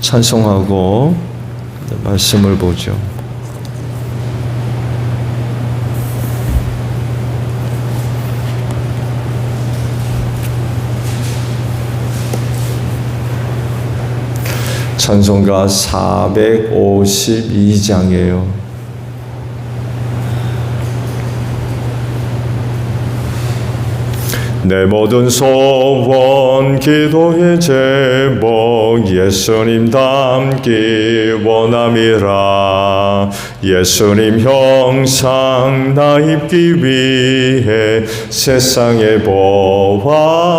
찬송하고 말씀을 보죠. 찬송가 452장이에요. 내 모든 소원 기도의 제목 예수님 닮기 원함이라. 예수님 형상 나 입기 위해 세상에 보았기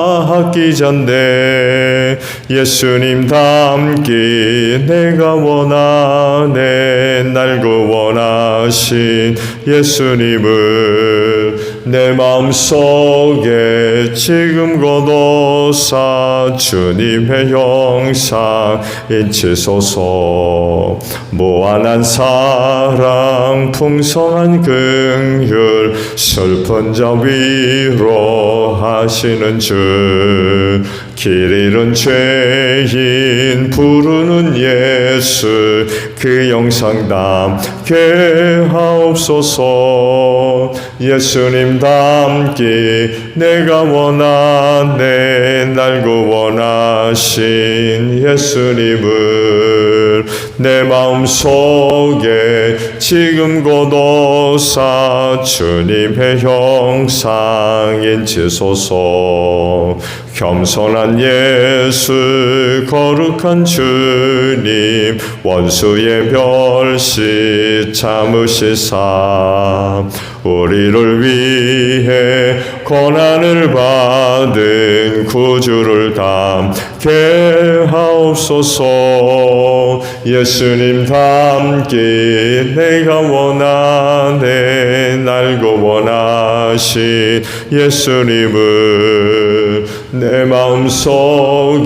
전에 예수님 닮기 내가 원하네. 날 구원하신 예수님을 내 마음속에 지금 거둬사 주님의 형상 인치소서. 무한한 사랑 풍성한 긍휼 슬픈 자 위로하시는 주 길 잃은 죄인 부르는 예수 그 영상 담게 하옵소서. 예수님 닮기 내가 원하네 날 구원하신 예수님을 내 마음속에 지금 고도사 주님의 형상 인치소서 겸손한 예수 거룩한 주님 원수의 별시 참으시사. 우리를 위해 고난을 받은 구주를 담게 하옵소서. 예수님 닮기 내가 원하네 날 구원하신 예수님을 내 마음속에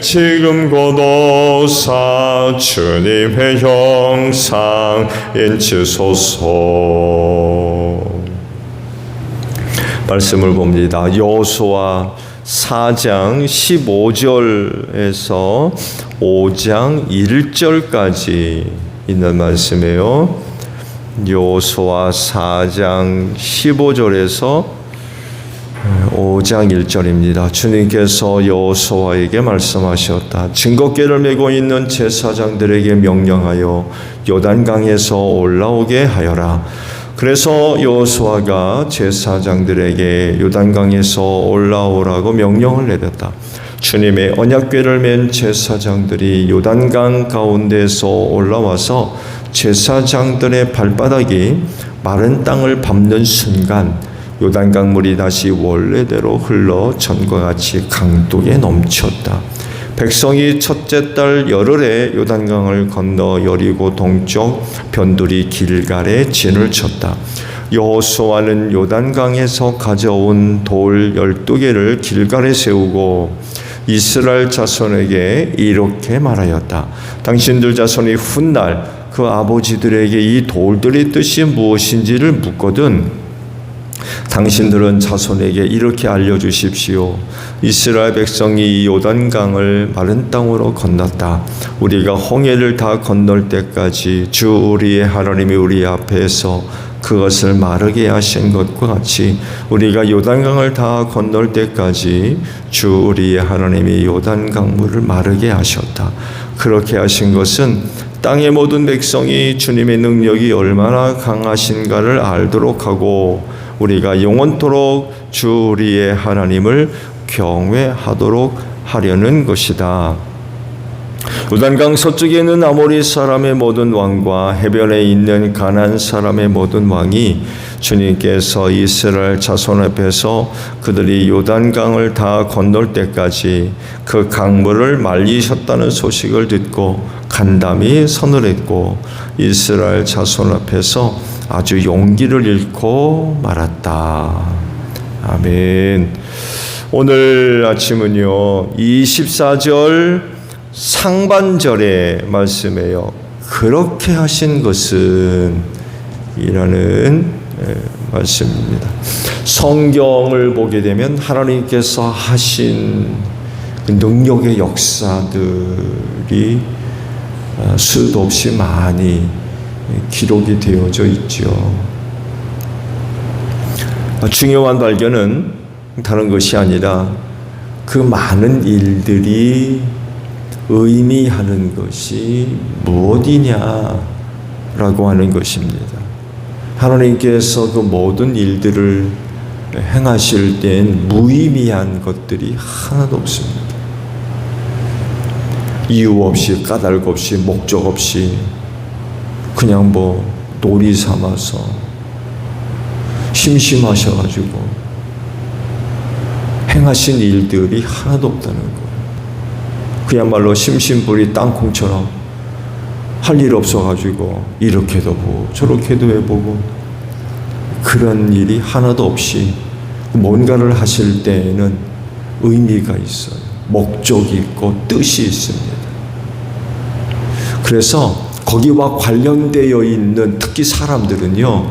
지금 고도사 주님의 형상 인치소서 말씀을 봅니다. 여호수아 4장 15절에서 5장 1절까지 있는 말씀이에요. 여호수아 4장 15절에서 5장 1절입니다. 주님께서 여호수아에게 말씀하셨다. 증거궤를 메고 있는 제사장들에게 명령하여 요단강에서 올라오게 하여라. 그래서 여호수아가 제사장들에게 요단강에서 올라오라고 명령을 내렸다. 주님의 언약궤를 맨 제사장들이 요단강 가운데서 올라와서 제사장들의 발바닥이 마른 땅을 밟는 순간 요단 강 물이 다시 원래대로 흘러 전과 같이 강둑에 넘쳤다. 백성이 첫째 달 열흘에 요단강을 건너 여리고 동쪽 변두리 길갈에 진을 쳤다. 여호수아는 요단강에서 가져온 돌 열두 개를 길갈에 세우고 이스라엘 자손에게 이렇게 말하였다. 당신들 자손이 훗날 그 아버지들에게 이 돌들의 뜻이 무엇인지를 묻거든 당신들은 자손에게 이렇게 알려주십시오. 이스라엘 백성이 이 요단강을 마른 땅으로 건넜다. 우리가 홍해를 다 건널 때까지 주 우리의 하나님이 우리 앞에서 그것을 마르게 하신 것과 같이 우리가 요단강을 다 건널 때까지 주 우리의 하나님이 요단강 물을 마르게 하셨다. 그렇게 하신 것은 땅의 모든 백성이 주님의 능력이 얼마나 강하신가를 알도록 하고 우리가 영원토록 주 우리의 하나님을 경외하도록 하려는 것이다. 요단강 서쪽에 있는 아모리 사람의 모든 왕과 해변에 있는 가난 사람의 모든 왕이 주님께서 이스라엘 자손 앞에서 그들이 요단강을 다 건널 때까지 그 강물을 말리셨다는 소식을 듣고 간담이 서늘했고 이스라엘 자손 앞에서 아주 용기를 잃고 말았다. 아멘. 오늘 아침은요, 24절 상반절의 말씀이에요. 그렇게 하신 것은 이라는 예, 말씀입니다. 성경을 보게 되면 하나님께서 하신 그 능력의 역사들이 아, 수도 없이 많이 기록이 되어져 있죠. 아, 중요한 발견은 다른 것이 아니라 그 많은 일들이 의미하는 것이 무엇이냐라고 하는 것입니다. 하나님께서 그 모든 일들을 행하실 땐 무의미한 것들이 하나도 없습니다. 이유 없이 까닭 없이 목적 없이 그냥 뭐 놀이 삼아서 심심하셔가지고 행하신 일들이 하나도 없다는 거예요. 그야말로 심심풀이 땅콩처럼 할 일 없어가지고 이렇게도 보고 저렇게도 해보고 그런 일이 하나도 없이 뭔가를 하실 때에는 의미가 있어요. 목적이 있고 뜻이 있습니다. 그래서 거기와 관련되어 있는 특히 사람들은요,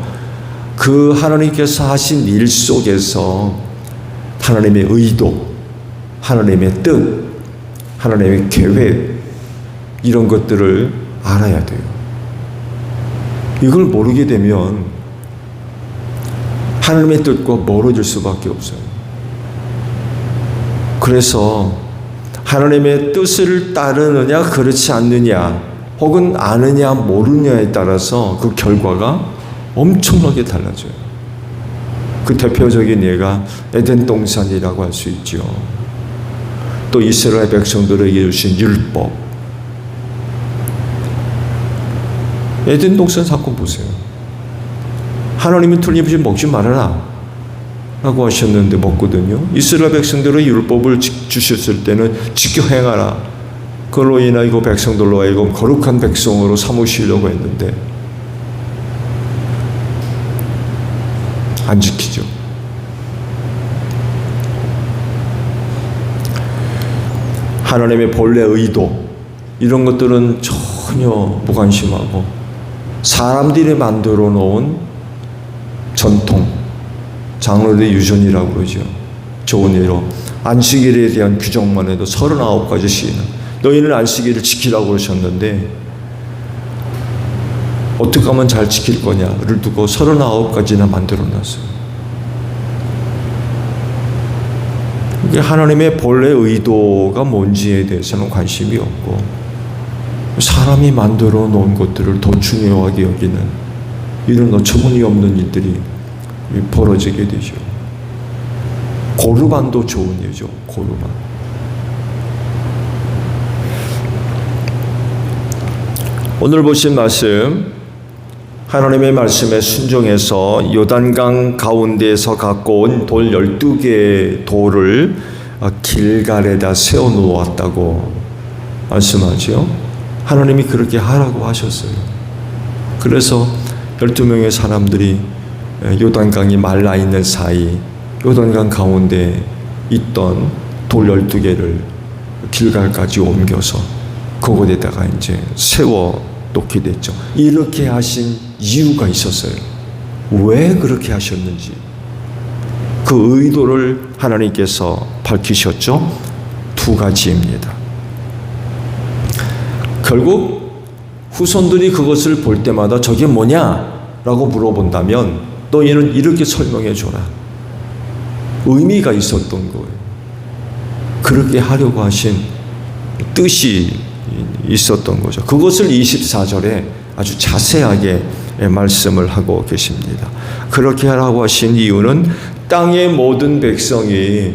그 하나님께서 하신 일 속에서 하나님의 의도, 하나님의 뜻, 하나님의 계획, 이런 것들을 알아야 돼요. 이걸 모르게 되면 하나님의 뜻과 멀어질 수밖에 없어요. 그래서 하나님의 뜻을 따르느냐, 그렇지 않느냐, 혹은 아느냐, 모르느냐에 따라서 그 결과가 엄청나게 달라져요. 그 대표적인 예가 에덴 동산이라고 할 수 있죠. 또 이스라엘 백성들에게 주신 율법. 에덴 동산 사건 보세요. 하나님이 틀림없이 먹지 말아라. 라고 하셨는데 먹거든요. 이스라엘 백성들의 율법을 주셨을 때는 지켜 행하라. 그걸로 인하여 그 백성들로 하여금 거룩한 백성으로 삼으시려고 했는데 안 지키죠. 하나님의 본래 의도 이런 것들은 전혀 무관심하고 사람들이 만들어 놓은 전통 장로의 유전이라고 그러죠. 좋은 예로 안식일에 대한 규정만 해도 39가지씩이나 너희는 안식일을 지키라고 그러셨는데 어떻게 하면 잘 지킬 거냐를 두고 39가지나 만들어 놨어요. 이게 하나님의 본래 의도가 뭔지에 대해서는 관심이 없고 사람이 만들어 놓은 것들을 더 중요하게 여기는 이런 어처구니 없는 일들이 벌어지게 되죠. 고르반도 좋은 예죠. 고르반. 오늘 보신 말씀 하나님의 말씀에 순종해서 요단강 가운데에서 갖고 온 돌 12개의 돌을 길갈에다 세워 놓았다고 말씀하죠. 하나님이 그렇게 하라고 하셨어요. 그래서 12명의 사람들이 요단강이 말라 있는 사이 요단강 가운데 있던 돌 12개를 길갈까지 옮겨서 그곳에다가 이제 세워 놓게 됐죠. 이렇게 하신 이유가 있었어요. 왜 그렇게 하셨는지. 그 의도를 하나님께서 밝히셨죠. 두 가지입니다. 결국 후손들이 그것을 볼 때마다 저게 뭐냐? 라고 물어본다면 너희는 이렇게 설명해 줘라. 의미가 있었던 거예요. 그렇게 하려고 하신 뜻이 있었던 거죠. 그것을 24절에 아주 자세하게 말씀을 하고 계십니다. 그렇게 하라고 하신 이유는 땅의 모든 백성이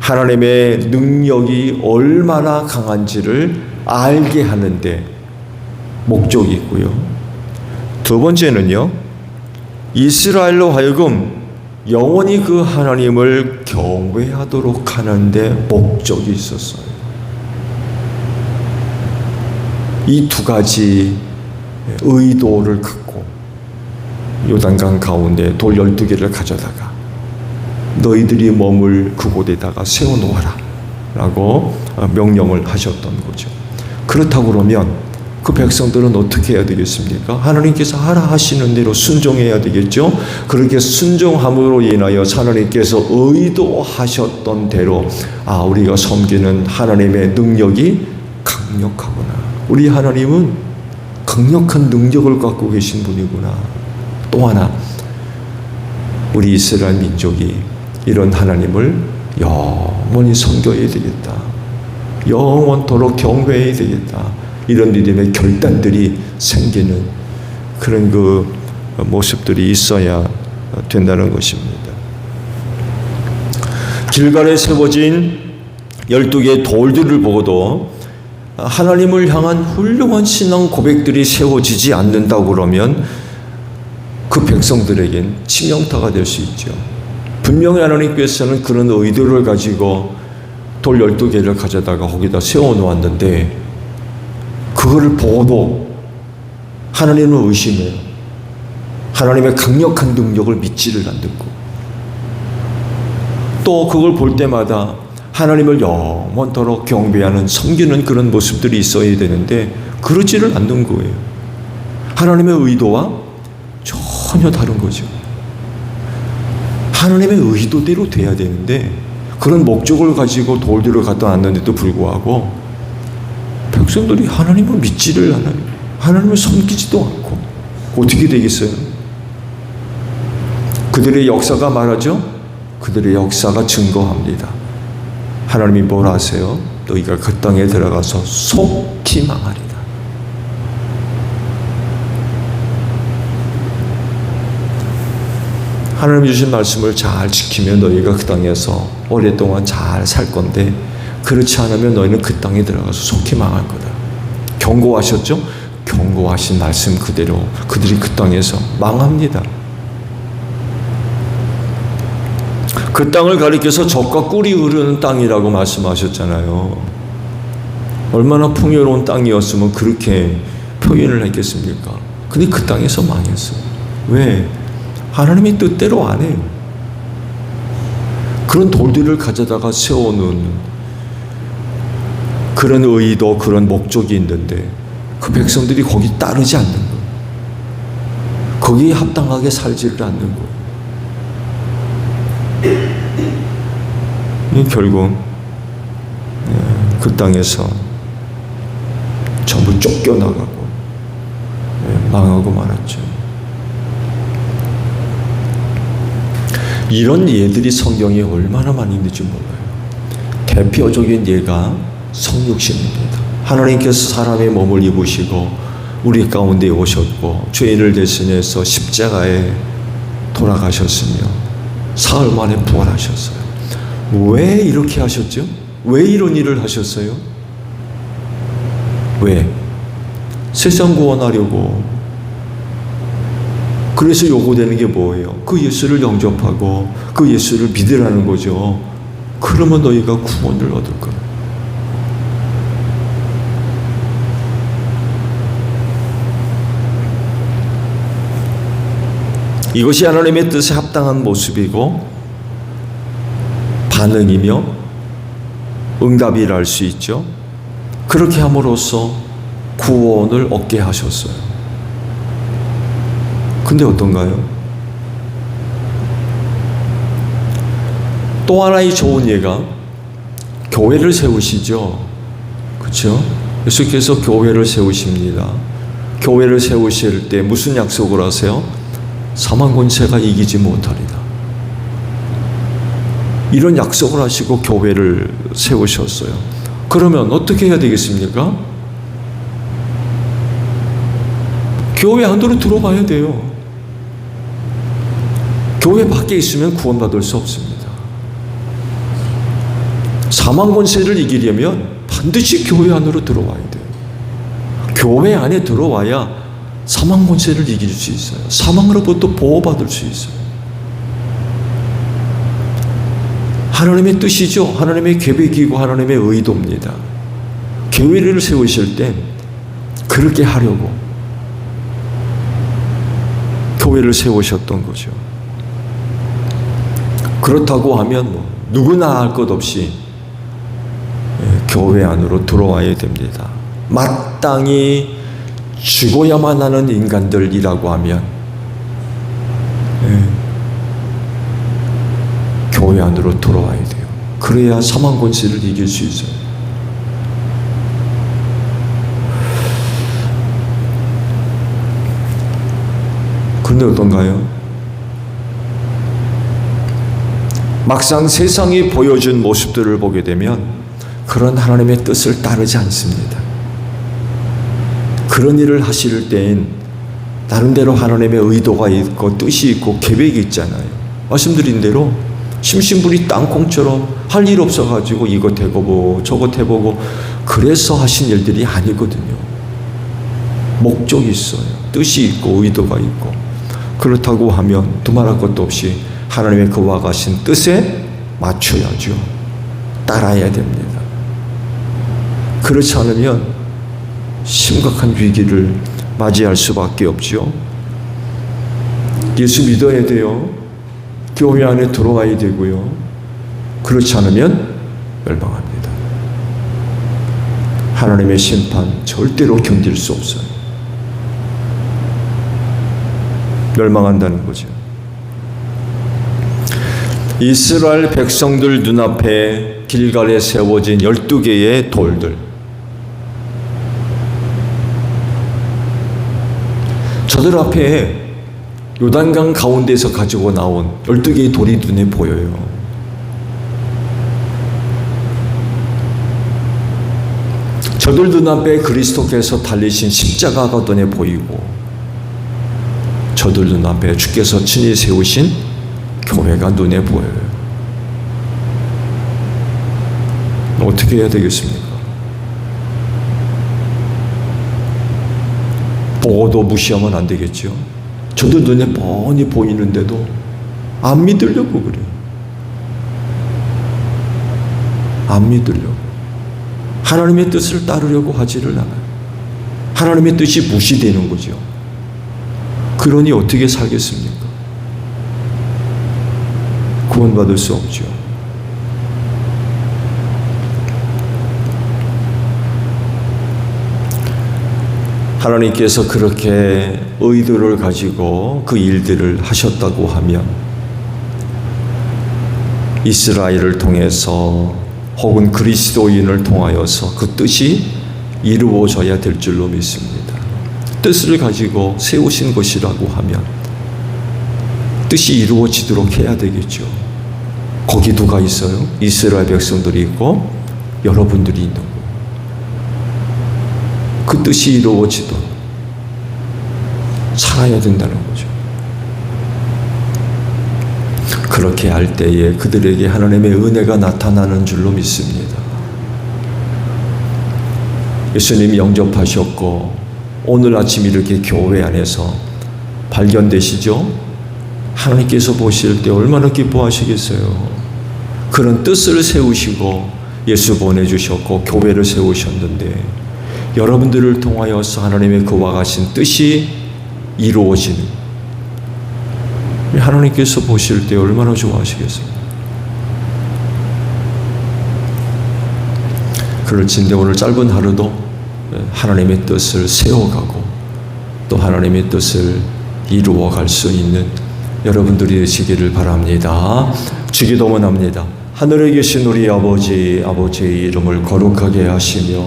하나님의 능력이 얼마나 강한지를 알게 하는데 목적이 있고요. 두 번째는요. 이스라엘로 하여금 영원히 그 하나님을 경외하도록 하는데 목적이 있었어요. 이 두 가지 의도를 갖고 요단강 가운데 돌 열두 개를 가져다가 너희들이 머물 그곳에다가 세워놓아라 라고 명령을 하셨던 거죠. 그렇다고 그러면 그 백성들은 어떻게 해야 되겠습니까? 하나님께서 하라 하시는 대로 순종해야 되겠죠? 그렇게 순종함으로 인하여 하나님께서 의도하셨던 대로 아, 우리가 섬기는 하나님의 능력이 강력하구나. 우리 하나님은 강력한 능력을 갖고 계신 분이구나. 또 하나, 우리 이스라엘 민족이 이런 하나님을 영원히 섬겨야 되겠다. 영원토록 경배해야 되겠다. 이런 믿음의 결단들이 생기는 그런 그 모습들이 있어야 된다는 것입니다. 길갈에 세워진 12개의 돌들을 보고도 하나님을 향한 훌륭한 신앙 고백들이 세워지지 않는다고 그러면 그 백성들에겐 치명타가 될 수 있죠. 분명히 하나님께서는 그런 의도를 가지고 돌 12개를 가져다가 거기다 세워 놓았는데 그거를 보고도 하나님을 의심해요. 하나님의 강력한 능력을 믿지를 않고 또 그걸 볼 때마다 하나님을 영원토록 경배하는 섬기는 그런 모습들이 있어야 되는데 그러지를 않는 거예요. 하나님의 의도와 전혀 다른 거죠. 하나님의 의도대로 돼야 되는데 그런 목적을 가지고 돌들을 갖다 놨는데도 불구하고 백성들이 하나님을 믿지를 않아요. 하나님을 섬기지도 않고 어떻게 되겠어요? 그들의 역사가 말하죠. 그들의 역사가 증거합니다. 하나님이 뭘 하세요? 너희가 그 땅에 들어가서 속히 망하리라. 하나님 주신 말씀을 잘 지키면 너희가 그 땅에서 오랫동안 잘 살 건데 그렇지 않으면 너희는 그 땅에 들어가서 속히 망할 거다. 경고하셨죠? 경고하신 말씀 그대로 그들이 그 땅에서 망합니다. 그 땅을 가리켜서 젖과 꿀이 흐르는 땅이라고 말씀하셨잖아요. 얼마나 풍요로운 땅이었으면 그렇게 표현을 했겠습니까? 근데 그 땅에서 망했어요. 왜? 하나님이 뜻대로 안 해요. 그런 돌들을 가져다가 세워놓는 그런 의도, 그런 목적이 있는데 그 백성들이 거기 따르지 않는 거예요. 거기에 합당하게 살지를 않는 거예요. 결국 예, 그 땅에서 전부 쫓겨나가고 예, 망하고 말았죠. 이런 예들이 성경에 얼마나 많이 있는지 몰라요. 대표적인 예가 성육신입니다. 하나님께서 사람의 몸을 입으시고 우리 가운데 오셨고 죄인을 대신해서 십자가에 돌아가셨으며 사흘 만에 부활하셨어요. 왜 이렇게 하셨죠? 왜 이런 일을 하셨어요? 왜? 세상 구원하려고. 그래서 요구되는 게 뭐예요? 그 예수를 영접하고 그 예수를 믿으라는 거죠. 그러면 너희가 구원을 얻을 거야. 이것이 하나님의 뜻에 합당한 모습이고 반응이며 응답이라 할수 있죠. 그렇게 함으로써 구원을 얻게 하셨어요. 근데 어떤가요? 또 하나의 좋은 예가 교회를 세우시죠. 그렇죠? 예수께서 교회를 세우십니다. 교회를 세우실 때 무슨 약속을 하세요? 사망 권세가 이기지 못하리라. 이런 약속을 하시고 교회를 세우셨어요. 그러면 어떻게 해야 되겠습니까? 교회 안으로 들어가야 돼요. 교회 밖에 있으면 구원받을 수 없습니다. 사망 권세를 이기려면 반드시 교회 안으로 들어와야 돼요. 교회 안에 들어와야 사망 권세를 이길 수 있어요. 사망으로부터 보호받을 수 있어요. 하나님의 뜻이죠. 하나님의 계획이고 하나님의 의도입니다. 교회를 세우실 땐 그렇게 하려고 교회를 세우셨던 거죠. 그렇다고 하면 뭐 누구나 할 것 없이 예, 교회 안으로 들어와야 됩니다. 마땅히 죽어야만 하는 인간들이라고 하면 교회 안으로 들어와야 돼요. 그래야 사망 권세를 이길 수 있어요. 그런데 어떤가요? 막상 세상이 보여준 모습들을 보게 되면 그런 하나님의 뜻을 따르지 않습니다. 그런 일을 하실 때엔 나름대로 하나님의 의도가 있고 뜻이 있고 계획이 있잖아요. 말씀드린 대로 심신불이 땅콩처럼 할 일 없어가지고 이것 해보고 저것 해보고 그래서 하신 일들이 아니거든요. 목적이 있어요. 뜻이 있고 의도가 있고 그렇다고 하면 두말할 것도 없이 하나님의 그와 가신 뜻에 맞춰야죠. 따라야 됩니다. 그렇지 않으면 심각한 위기를 맞이할 수밖에 없죠. 예수 믿어야 돼요. 교회 안에 들어와야 되고요. 그렇지 않으면 멸망합니다. 하나님의 심판 절대로 견딜 수 없어요. 멸망한다는 거죠. 이스라엘 백성들 눈앞에 길갈에 세워진 12개의 돌들. 저들 앞에 요단강 가운데서 가지고 나온 12개의 돌이 눈에 보여요. 저들 눈앞에 그리스도께서 달리신 십자가가 눈에 보이고 저들 눈앞에 주께서 친히 세우신 교회가 눈에 보여요. 어떻게 해야 되겠습니까? 보고도 무시하면 안 되겠죠. 저도 눈에 뻔히 보이는데도 안 믿으려고 그래요. 안 믿으려고. 하나님의 뜻을 따르려고 하지를 않아요. 하나님의 뜻이 무시되는 거죠. 그러니 어떻게 살겠습니까? 구원받을 수 없죠. 하나님께서 그렇게 의도를 가지고 그 일들을 하셨다고 하면 이스라엘을 통해서 혹은 그리스도인을 통하여서 그 뜻이 이루어져야 될 줄로 믿습니다. 뜻을 가지고 세우신 것이라고 하면 뜻이 이루어지도록 해야 되겠죠. 거기 누가 있어요? 이스라엘 백성들이 있고 여러분들이 있는. 그 뜻이 이루어지도록 살아야 된다는 거죠. 그렇게 할 때에 그들에게 하나님의 은혜가 나타나는 줄로 믿습니다. 예수님이 영접하셨고 오늘 아침 이렇게 교회 안에서 발견되시죠? 하나님께서 보실 때 얼마나 기뻐하시겠어요. 그런 뜻을 세우시고 예수 보내주셨고 교회를 세우셨는데 여러분들을 통하여서 하나님의 그와 같은 뜻이 이루어지는 하나님께서 보실 때 얼마나 좋아하시겠어요. 그렇지인데 오늘 짧은 하루도 하나님의 뜻을 세워가고 또 하나님의 뜻을 이루어갈 수 있는 여러분들이 되시기를 바랍니다. 주기도문 합니다. 하늘에 계신 우리 아버지, 아버지의 이름을 거룩하게 하시며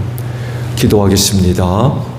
기도하겠습니다.